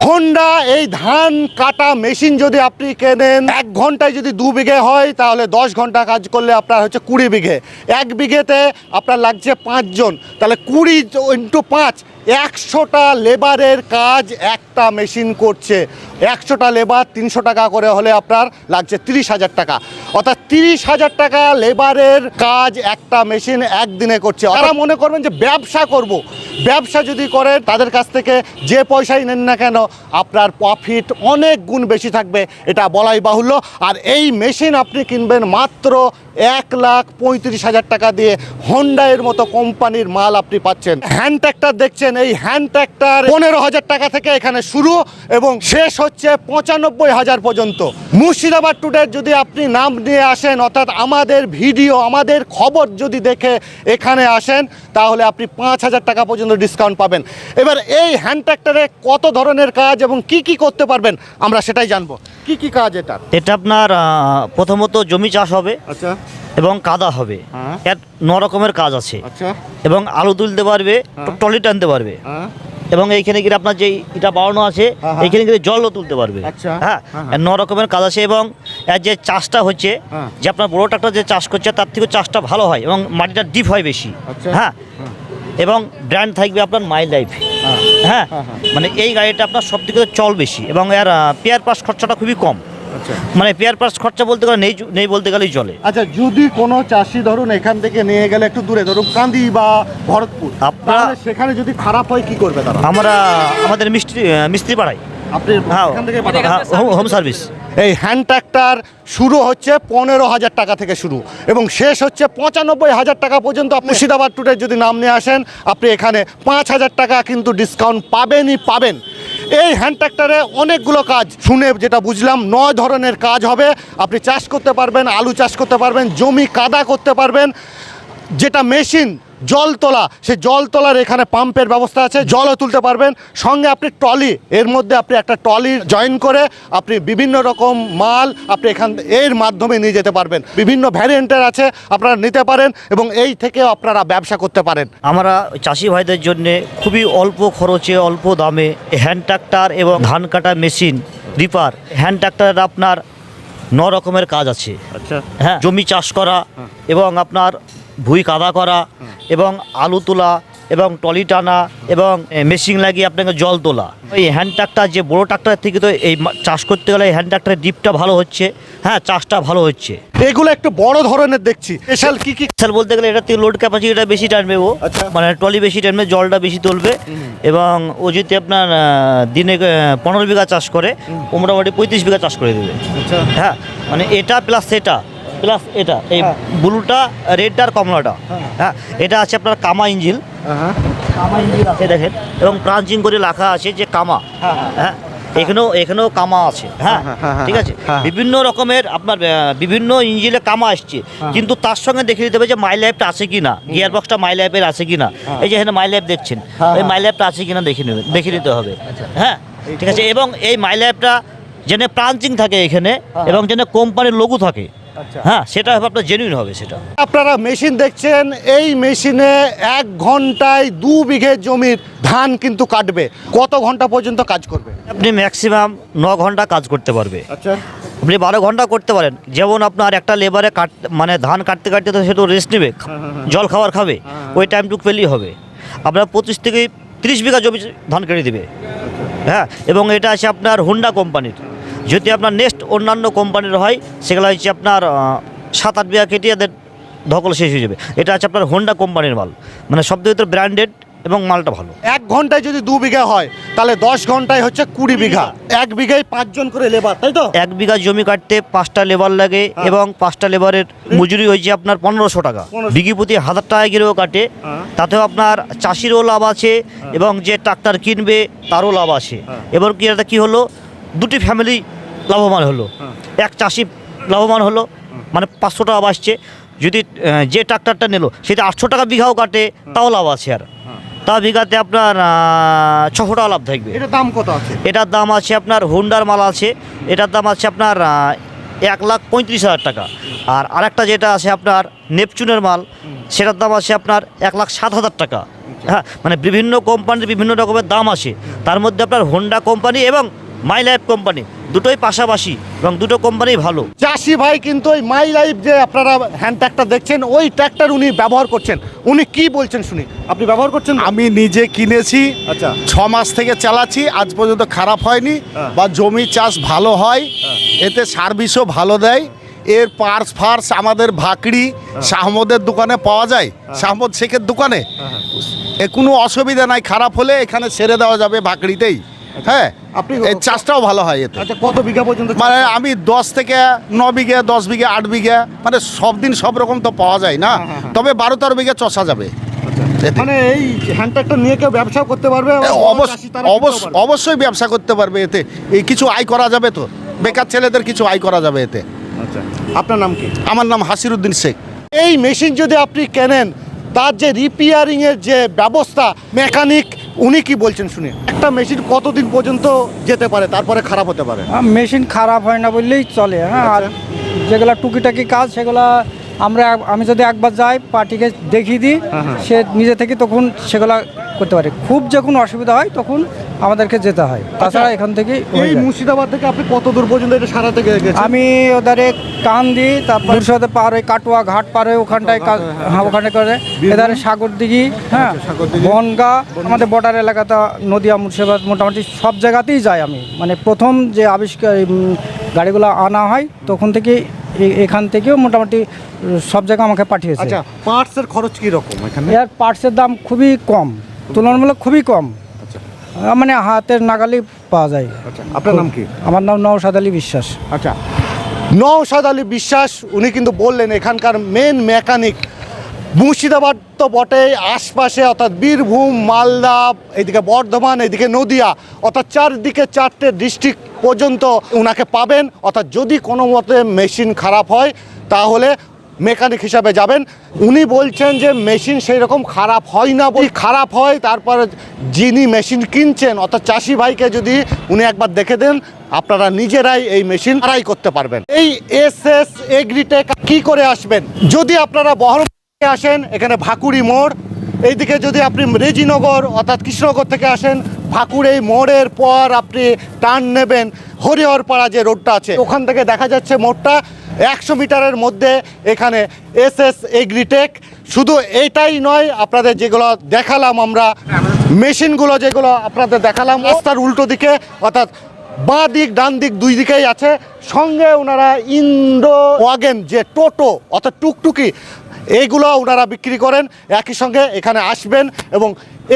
Honda, এই ধান কাটা মেশিন যদি আপনি কেনেন, এক ঘন্টায় যদি দু বিঘে হয়, তাহলে দশ ঘণ্টা কাজ করলে আপনার হচ্ছে কুড়ি বিঘে। এক বিঘেতে আপনার লাগছে পাঁচজন, তাহলে কুড়ি ইন্টু পাঁচ একশোটা লেবারের কাজ একটা মেশিন করছে। একশোটা লেবার তিনশো টাকা করে হলে আপনার লাগছে তিরিশ হাজার টাকা। অর্থাৎ তিরিশ হাজার টাকা লেবারের কাজ একটা মেশিন একদিনে করছে। তারা মনে করবেন যে ব্যবসা করব। ব্যবসা যদি করেন, তাদের কাছ থেকে যে পয়সাই নেন না কেন, আপনার প্রফিট অনেক গুণ বেশি থাকবে, এটা বলাই বাহুল্য। আর এই মেশিন আপনি কিনবেন মাত্র এক লাখ পঁয়ত্রিশ হাজার টাকা দিয়ে হোন্ডা এর মতো কোম্পানির মাল আপনি পাচ্ছেন। হ্যান্ড ট্র্যাক্টর দেখছেন এই হ্যান্ড ট্র্যাক্টর পনেরো হাজার টাকা থেকে এখানে শুরু এবং শেষ হচ্ছে পঁচানব্বই হাজার পর্যন্ত। মুর্শিদাবাদ টুডের যদি আপনি নাম নিয়ে আসেন অর্থাৎ আমাদের ভিডিও আমাদের খবর যদি দেখে এখানে আসেন তাহলে আপনি পাঁচ হাজার টাকা পর্যন্ত ডিসকাউন্ট পাবেন। এবার এই হ্যান্ড ট্র্যাক্টরে কত ধরনের কাজ এবং কি কি করতে পারবেন আমরা সেটাই জানব। কি কি কাজ এটা? এটা আপনার প্রথমত জমি চাষ হবে। আচ্ছা। এবং কাদা হবে হ্যাঁ। এর ন রকমের কাজ আছে আচ্ছা এবং আলু তুলতে পারবে হ্যাঁ। টলি টানতে পারবে হ্যাঁ এবং এইখানে গিয়ে আপনার যে এটা বাড়ানো আছে। এইখানে গিয়ে জলও তুলতে পারবে আচ্ছা। হ্যাঁ। ন রকমের কাজ আছে এবং এর যে চাষটা হচ্ছে। যে আপনার বড় ট্রাক্টর যে চাষ করছে তার থেকে চাষটা ভালো হয় এবং মাটিটা ডিপ হয় বেশি আচ্ছা। হ্যাঁ এবং ব্র্যান্ড থাকবে আপনার মাই লাইফ হ্যাঁ। মানে এই গাড়িটা আপনার সব দিকে চল বেশি এবং এর পেয়ার পাস খরচাটা খুবই কম মানে পেয়ার পাস খরচা বলতে গেলে নেই নেই বলতে গেলেই চলে। আচ্ছা যদি কোনো চাষি ধরুন এখান থেকে নিয়ে গেলে একটু দূরে ধরুন কান্দি বা ভরতপুর আপনারা- সেখানে যদি খারাপ হয় কি করবে তারা? আমরা আমাদের মিস্ত্রি মিস্ত্রি পাড়াই আপনি হ্যাঁ। এখান থেকে হ্যাঁ, হোম- হোম সার্ভিস এই হ্যান্ড ট্র্যাক্টর শুরু হচ্ছে পনেরো হাজার টাকা থেকে শুরু এবং শেষ হচ্ছে পঁচানব্বই হাজার টাকা পর্যন্ত। আপনি মুর্শিদাবাদ টুডের যদি নাম নিয়ে আসেন আপনি এখানে পাঁচ হাজার টাকা কিন্তু ডিসকাউন্ট পাবেনই পাবেন। এই হ্যান্ড ট্র্যাক্টরে অনেকগুলো কাজ। শুনে যেটা বুঝলাম, নয় ধরনের কাজ হবে। আপনি চাষ করতে পারবেন, আলু চাষ করতে পারবেন, জমি কাদা করতে পারবেন। যেটা মেশিন জল তোলা সে জল তোলার এখানে পাম্পের ব্যবস্থা আছে জলও তুলতে পারবেন। সঙ্গে আপনি ট্রলি এর মধ্যে আপনি একটা ট্রলি জয়েন করে আপনি বিভিন্ন রকম মাল আপনি এখান এর মাধ্যমে নিয়ে যেতে পারবেন। বিভিন্ন ভ্যারিয়েন্টের আছে আপনারা নিতে পারেন এবং এই থেকেও আপনারা ব্যবসা করতে পারেন। আমরা চাষি ভাইদের জন্য খুবই অল্প খরচে অল্প দামে হ্যান্ড ট্রাক্টর এবং ধান কাটা মেশিন রিপার হ্যান্ড ট্রাক্টরের আপনার ন রকমের কাজ আছে। আচ্ছা। হ্যাঁ জমি চাষ করা এবং আপনার ভুই কাদা করা এবং আলু তোলা এবং টলি টানা এবং মেশিন লাগিয়ে আপনাকে জল তোলা। এই হ্যান্ড ট্রাক্টর যে বড়ো ট্রাক্টরের থেকে তো এই চাষ করতে গেলে হ্যান্ড ট্রাক্টরের ডিপটা ভালো হচ্ছে। হ্যাঁ চাষটা ভালো হচ্ছে। এগুলো একটু বড় ধরনের দেখছি। স্পেশাল কি কি? স্যার বলতে গেলে এটা থেকে লোড ক্যাপাসিটিটা বেশি টানবে ও আচ্ছা। মানে ট্রলি বেশি টানবে জলটা বেশি তুলবে। এবং ও যদি আপনার দিনে পনেরো বিঘা চাষ করে ও মোটামুটি পঁয়ত্রিশ বিঘা চাষ করে দেবে। আচ্ছা। হ্যাঁ মানে এটা প্লাস সেটা প্লাস এটা এই হ্যাঁ। ব্লুটা রেডটা আর কমলাটা। হ্যাঁ। এটা আছে আপনার কামা ইঞ্জিল। হ্যাঁ। কামা ইঞ্জিল আছে। দেখেন এবং প্রাঞ্চিং করে লেখা আছে যে কামা। হ্যাঁ, হ্যাঁ। এখানেও এখানেও কামা আছে। হ্যাঁ হ্যাঁ, হ্যাঁ, হ্যাঁ, ঠিক আছে? হ্যাঁ। বিভিন্ন রকমের আপনার বিভিন্ন ইঞ্জিনে কামা আসছে। হ্যাঁ। কিন্তু তার সঙ্গে দেখে দিতে হবে যে মাই লাইফটা আছে কি না। গিয়ার বক্সটা মাই লাইফের আছে কি না। এই যে এখানে মাই লাইফ দেখছেন হ্যাঁ, এই হ্যাঁ। মাই লাইফটা আছে কি না দেখে নেবে দেখে নিতে হবে। হ্যাঁ ঠিক আছে? এবং এই মাই লাইফটা যেন প্রাঞ্চিং থাকে এখানে এবং যেন কোম্পানির লোগো থাকে। আচ্ছা। হ্যাঁ সেটা হবে আপনার জেনুইন হবে সেটা। আপনারা মেশিন দেখছেন এই মেশিনে এক ঘন্টায় দু বিঘে জমির ধান কিন্তু কাটবে। কত ঘণ্টা পর্যন্ত কাজ করবে? আপনি ম্যাক্সিমাম ন ঘণ্টা কাজ করতে পারবে। আচ্ছা। আপনি বারো ঘণ্টা করতে পারেন। যেমন আপনার একটা লেবারে কাট মানে ধান কাটতে কাটতে তো সেটা রেস্ট নেবে জল খাবার খাবে ওই টাইমটুকু পেলেই হবে। আপনার পঁচিশ থেকে তিরিশ বিঘা জমি ধান কেটে দেবে। হ্যাঁ এবং এটা আছে আপনার হুন্ডা কোম্পানির যদি আপনার নেক্সট অন্যান্য কোম্পানির হয় সেগুলো হচ্ছে আপনার সাত আট বিঘা কেটে এদের ধকল শেষ হয়ে যাবে। এটা আছে আপনার হোন্ডা কোম্পানির মাল। মানে সব থেকে ব্র্যান্ডেড এবং মালটা ভালো। এক ঘন্টায় যদি দু বিঘা হয় তাহলে দশ ঘন্টায় হচ্ছে কুড়ি বিঘা। এক বিঘায় পাঁচজন করে লেবার তাই তো? এক বিঘা জমি কাটতে পাঁচটা লেবার লাগে হ্যাঁ। এবং পাঁচটা লেবারের মজুরি হয়েছে আপনার পনেরোশো টাকা। বিঘি প্রতি হাজার টাকা গিরেও কাটে। হ্যাঁ। তাতেও আপনার চাষিরও লাভ আছে এবং যে ট্রাক্টর কিনবে তারও লাভ আছে। হ্যাঁ। এবার কি এটা কী হলো? দুটি ফ্যামিলি লাভবান হলো। হ্যাঁ। এক চাষি লাভবান হলো মানে পাঁচশো টাকা বাঁচছে। যদি যে ট্রাক্টরটা নিল সেটা আটশো টাকা বিঘাও কাটে তাও লাভ আছে আর। তা বিঘাতে আপনার ছশো টাকা লাভ থাকবে। এটার দাম কত আছে? এটার দাম আছে আপনার হুন্ডার মাল আছে। এটার দাম আছে আপনার এক লাখ পঁয়ত্রিশ হাজার টাকা। আর আরেকটা যেটা আছে আপনার নেপচুনের মাল সেটার দাম আছে আপনার এক লাখ সাত হাজার টাকা। হ্যাঁ মানে বিভিন্ন কোম্পানির বিভিন্ন রকমের দাম আছে। তার মধ্যে আপনার হোন্ডা কোম্পানি এবং মাই লাইফ কোম্পানি দুটোই পাশাপাশি এবং দুটো কোম্পানি ভালো। চাষি ভাই কিন্তু ওই মাই লাইফ যে আপনারা হ্যান্ড ট্র্যাক্টর দেখছেন ওই ট্র্যাক্টর উনি ব্যবহার করছেন। উনি কি বলছেন শুনি? আপনি ব্যবহার করছেন আমি নিজে কিনেছি আচ্ছা। ছ মাস থেকে চালাচ্ছি আজ পর্যন্ত খারাপ হয়নি হ্যাঁ। বা জমি চাষ ভালো হয় এতে সার্ভিসও ভালো দেয়। এর পার্স ফার্স আমাদের ভাকড়ি শাহমদের দোকানে পাওয়া যায় শাহমদ শেখের দোকানে। এ কোনো অসুবিধা নাই খারাপ হলে এখানে ছেড়ে দেওয়া যাবে ভাকড়িতেই। হ্যাঁ আপনি- এই চাষটাও ভালো হয় এতে। আচ্ছা কত বিঘা পর্যন্ত মানে আমি দশ থেকে ন বিঘা দশ বিঘা আট বিঘা মানে সব দিন সব রকম তো পাওয়া যায় না। হ্যাঁ, হ্যাঁ। তবে বারো তেরো বিঘা চষা যাবে। এতে। মানে এই হ্যান্ড নিয়ে কেউ ব্যবসা করতে পারবে। অবশ্যই ব্যবসা করতে পারবে এতে। এই কিছু আয় করা যাবে তো। বেকার ছেলেদের কিছু আয় করা যাবে এতে। আচ্ছা। আপনার নাম কি? আমার নাম হাসিরুদ্দিন শেখ। এই মেশিন যদি আপনি কেনেন তার যে রিপেয়ারিং এর যে ব্যবস্থা মেকানিক উনি কি বলছেন শুনে? একটা মেশিন কতদিন পর্যন্ত যেতে পারে তারপরে খারাপ হতে পারে? মেশিন খারাপ হয় না বললেই চলে হ্যাঁ আর যেগুলো টুকিটাকি কাজ সেগুলা আমরা আমি যদি একবার যাই পার্টিকে দেখিয়ে দিই সে নিজে থেকে তখন সেগুলা করতে পারে। খুব যখন অসুবিধা হয় তখন আমাদেরকে যেতে হয়। তাছাড়া এখান থেকে হয়ে এই মুর্শিদাবাদ থেকে আপনি কত দূর পর্যন্ত এটা গে- গেছেন? আমি ওদারে কান দিই তারপর মুর্শিদাবাদ পার হয়ে কাটোয়া ঘাট পার হয়ে ওখানটায় কাজ হ্যাঁ ওখানে করে। এধারে সাগর দিঘি হ্যাঁ বনগা আমাদের বর্ডার এলাকাতে নদিয়া মুর্শিদাবাদ মোটামুটি সব জায়গাতেই যাই আমি। মানে প্রথম যে আবিষ্কার গাড়িগুলো আনা হয় তখন থেকে এখান থেকেও মোটামুটি সব জায়গায় আমাকে পাঠিয়েছে। আচ্ছা পার্টসের খরচ কি রকম এখানে? এর পার্টসের দাম খুবই কম তুলনামূলক খুবই কম। আচ্ছা মানে হাতের নাগালি পাওয়া যায়। আচ্ছা আপনার নাম কি? আমার নাম নওশাদ আলী বিশ্বাস। আচ্ছা নওশাদ আলী বিশ্বাস উনি কিন্তু বললেন এখানকার মেন মেকানিক মুর্শিদাবাদ তো বটেই আশপাশে অর্থাৎ বীরভূম মালদা এদিকে বর্ধমান এদিকে নদিয়া অর্থাৎ চারদিকে চারটে ডিস্ট্রিক্ট পর্যন্ত ওনাকে পাবেন। অর্থাৎ যদি কোনো মতে মেশিন খারাপ হয় তাহলে মেকানিক হিসাবে যাবেন। উনি বলছেন যে মেশিন সেই রকম খারাপ হয় না বলি। খারাপ হয়, তারপরে যিনি মেশিন কিনছেন, অর্থাৎ চাষি ভাইকে যদি উনি একবার দেখে দেন, আপনারা নিজেরাই এই মেশিন আড়াই করতে পারবেন। এই এস এস এগ্রিটেক কি করে আসবেন? যদি আপনারা বহরমপুর আসেন, এখানে ভাকুড়ি মোড়, এইদিকে যদি আপনি রেজিনগর, অর্থাৎ কৃষ্ণনগর থেকে আসেন ভাকুর এই মোড়ের পর আপনি টার্ন নেবেন, হরিহরপাড়া যে রোডটা আছে, ওখান থেকে দেখা যাচ্ছে মোড়টা একশো মিটারের মধ্যে এখানে এস এস এগ্রিটেক। শুধু এইটাই নয়, আপনাদের যেগুলো দেখালাম আমরা, মেশিনগুলো যেগুলো আপনাদের দেখালাম, রাস্তার উল্টো দিকে, অর্থাৎ বাঁ দিক, ডান দিক, দুই দিকেই আছে। সঙ্গে ওনারা ইন্ডো ওয়াগেন, যে টোটো, অর্থাৎ টুকটুকি, এইগুলো ওনারা বিক্রি করেন। একই সঙ্গে এখানে আসবেন এবং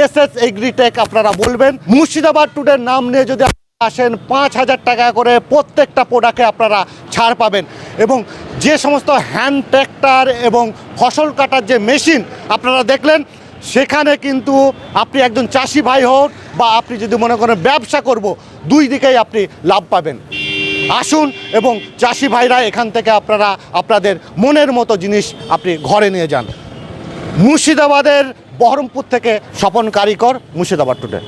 এস এস এগ্রিটেক আপনারা বলবেন। মুর্শিদাবাদ টুডের নাম নিয়ে যদি আসেন পাঁচ হাজার টাকা করে প্রত্যেকটা প্রোডাক্টে আপনারা ছাড় পাবেন। এবং যে সমস্ত হ্যান্ড ট্র্যাক্টর এবং ফসল কাটার যে মেশিন আপনারা দেখলেন, সেখানে কিন্তু আপনি একজন চাষি ভাই হোক বা আপনি যদি মনে করেন ব্যবসা করব, দুই দিকেই আপনি লাভ পাবেন। আসুন এবং চাষি ভাইরা এখান থেকে আপনারা আপনাদের মনের মতো জিনিস আপনি ঘরে নিয়ে যান। মুর্শিদাবাদের বহরমপুর থেকে স্বপন কারিকর মুর্শিদাবাদ টুডে